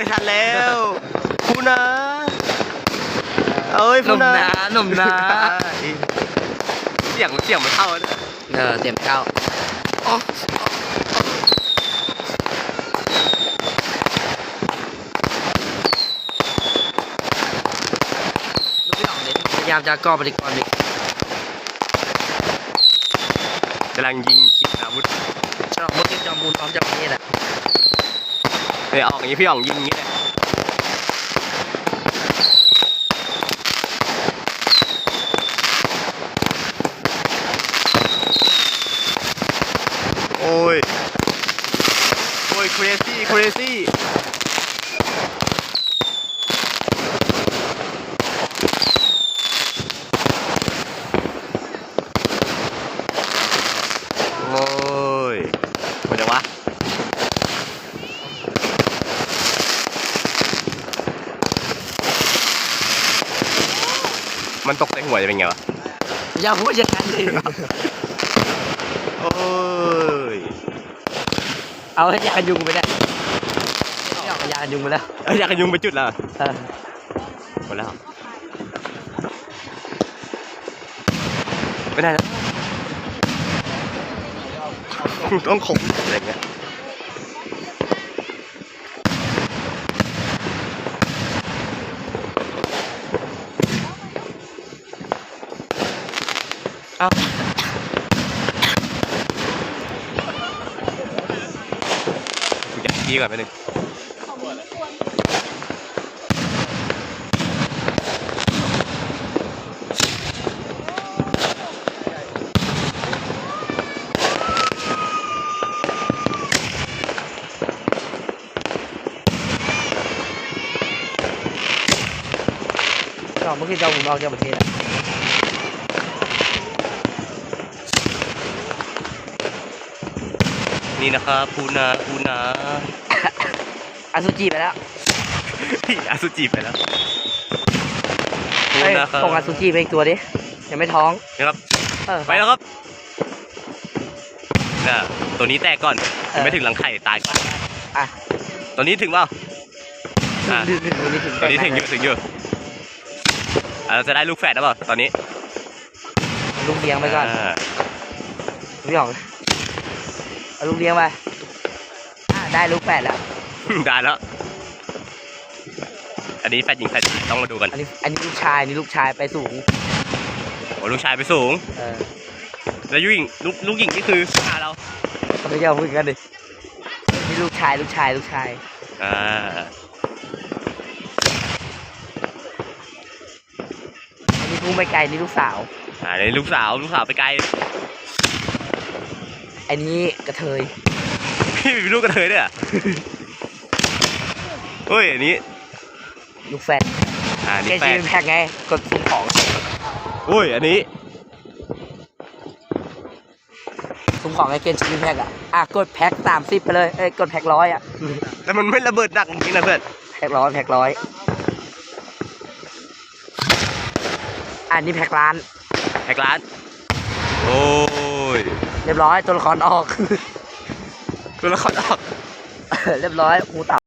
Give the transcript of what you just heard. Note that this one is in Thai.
ไม่ทันแล้วฟูนะเอ้ยหฟูนุ่มนะนะหนุ่มนะเสียงเสียงมันเข้าแล้วเนี่ยเออเต็มเก้าอ๋อลูกพี่หน่องเนี่ยพยายามจะก่อปฏิกรณ์ดิกำลังยิงขีดอาวุธฉลองมุสลิมจอมบูนพร้อมจะประเทศอะ เนี่ยออกอย่างนี้พี่อ๋องยิงอย่างนี้เลยโอ้ย โอ้ย crazy crazy โอ้ยหมดยังวะ มันตกใส่หัวจะเป็นไงวะ อย่าพูดอย่างนั้นดิโอ้ย เอาให้ยากันยุงไปได้ไม่ออกยากันยุงไปแล้วเอ้ยอยากกันยุงไปจุดแล้วเออหมดแล้ว ไม่ได้แล้ว ต้องขมอะไรเงี้ย เอ้ากูจะกี้ก่อนไปหนึ่งฉลองมุสลิมจอมบูนพร้อมจะประเทศอะ นี่นะครับปูนาปูนาอสุจิไปแล้วพี่อสุจิไปแล้วปูเอ้ยนาครับส่งอสุจิไปอีกตัวดิยังไม่ท้องนะครับ เออ ไปแล้วครับน่ะตัวนี้แตกก่อนเออ ไม่ถึงหลังไข่ตายก่อนอะตัวนี้ถึงเปล่าอะ ถึงถึงตัวนี้ถึงตัวนี้ถึงอยู่ถึงอยู่อะเราจะได้ลูกแฝดแล้วเปล่าตอนนี้ลูกเลี้ยงไปก่อนาพี่หยอง เอาลูกเลี้ยงไปอะได้ลูกแฝดแล้ว ได้แล้ว อันนี้แฝดหญิงแฝดชายต้องมาดูกันอันนี้อันนี้ลูกชายอันนี่ลูกชายไปสูง โอ้ลูกชายไปสูง เออแล้วยุงลูกลูกหญิงนี่คือหาเรา เขาไม่ยอมพูดกันดินี่ลูกชายลูกชายลูกชาย อ่า อันนี้พุ่งไปไกลนี่ลูกสาว อ่านี่ลูกสาวลูกสาวไปไกล อันนี้กระเทย พี่มีลูกกระเทยด้วยเหรอะเฮ้ย อันนี้ ลูกแฝดอ่าแกนี่แฝจีดนแพ็กไง กดสุ่มของอุ้ย อันนี้สุ่มของไงเกณฑ์จีนแพ็กอะ อะ กดแพ็กสามสิบไปเลย เอ้ย กดแพ็กร้อยอะ แต่มันไม่ระเบิดดักจริงๆนะเพื่อน แพ็กร้อยแพ็กร้อย อันนี้แพ็กล้านแฮกร้าน โอ้ย เรียบร้อยตัวละครออก ตัวละครออก เรียบร้อยหูเต่า